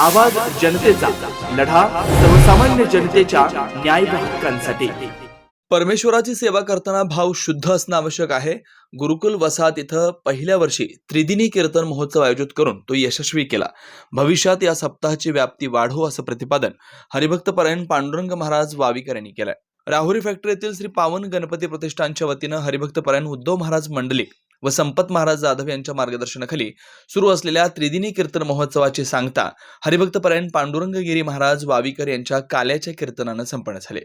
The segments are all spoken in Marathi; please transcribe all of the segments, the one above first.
आवाज जनतेचा लढा सर्वसामान्य जनतेच्या न्याय हक्कांसाठी. परमेश्वराची सेवा करताना भाव शुद्ध असणं आवश्यक आहे. गुरुकुल वसाहत इथं पहिल्या वर्षी त्रिदिनी कीर्तन महोत्सव आयोजित करून तो यशस्वी केला. भविष्यात या सप्ताहाची व्याप्ती वाढो असं प्रतिपादन हरिभक्तपरायण पांडुरंग महाराज वावीकर यांनी केलंय. राहुरी फॅक्टरीतील श्री पावन गणपती प्रतिष्ठानच्या वतीनं हरिभक्तपरायण उद्धव महाराज मंडलिक व संपत महाराज जाधव यांच्या मार्गदर्शनाखाली सुरू असलेल्या त्रिदिनी कीर्तन महोत्सवाची सांगता हरिभक्तपरायण पांडुरंगगिरी महाराज वावीकर यांच्या काल्याच्या कीर्तनानं संपन्न झाले.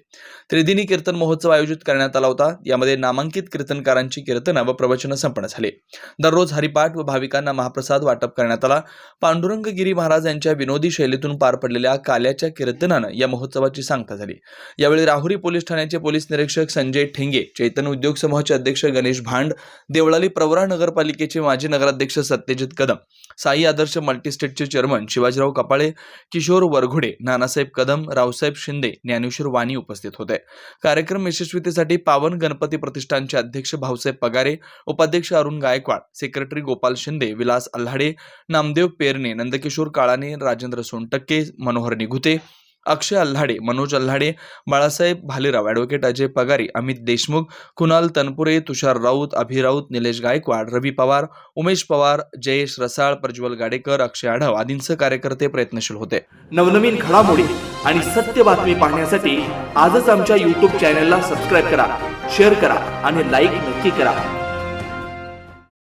त्रिदिनी कीर्तन महोत्सव आयोजित करण्यात आला होता. यामध्ये नामांकित कीर्तनकारांची कीर्तनं व प्रवचनं संपन्न झाले. दररोज हरिपाठ व भाविकांना महाप्रसाद वाटप करण्यात आला. पांडुरंगगिरी महाराज यांच्या विनोदी शैलीतून पार पडलेल्या काल्याच्या कीर्तनानं या महोत्सवाची सांगता झाली. यावेळी राहुरी पोलीस ठाण्याचे पोलीस निरीक्षक संजय ठेंगे चैतन्य उद्योग समूहाचे अध्यक्ष गणेश भांड देवळाली प्रवरा नगरपालिकेचे माजी नगराध्यक्ष सत्यजित कदम साई आदर्श मल्टीस्टेटचे चेअरमन शिवाजीराव कपाळे किशोर वरघुडे नानासाहेब कदम रावसाहेब शिंदे ज्ञानेश्वर वाणी उपस्थित होते. कार्यक्रम यशस्वीतेसाठी पावन गणपती प्रतिष्ठानचे अध्यक्ष भाऊसाहेब पगारे उपाध्यक्ष अरुण गायकवाड सेक्रेटरी गोपाल शिंदे विलास अल्हाडे नामदेव पेरणे नंदकिशोर काळाने राजेंद्र सोनटक्के मनोहर निघुते अक्षय अल्हाडे मनोज अल्हाडे बाळासाहेब भालेराव ॲडव्होकेट अजय पगारी अमित देशमुख कुणाल तनपुरे तुषार राऊत अभि राऊत निलेश गायकवाड रवी पवार उमेश पवार जयेश रसाळ प्रज्वल गाडेकर अक्षय आढाव आदींसह कार्यकर्ते प्रयत्नशील होते. नवनवीन घडामोडी आणि सत्य बातमी पाहण्यासाठी आजच आमच्या यूट्यूब चॅनलला सबस्क्राईब करा शेअर करा आणि लाईक नक्की करा.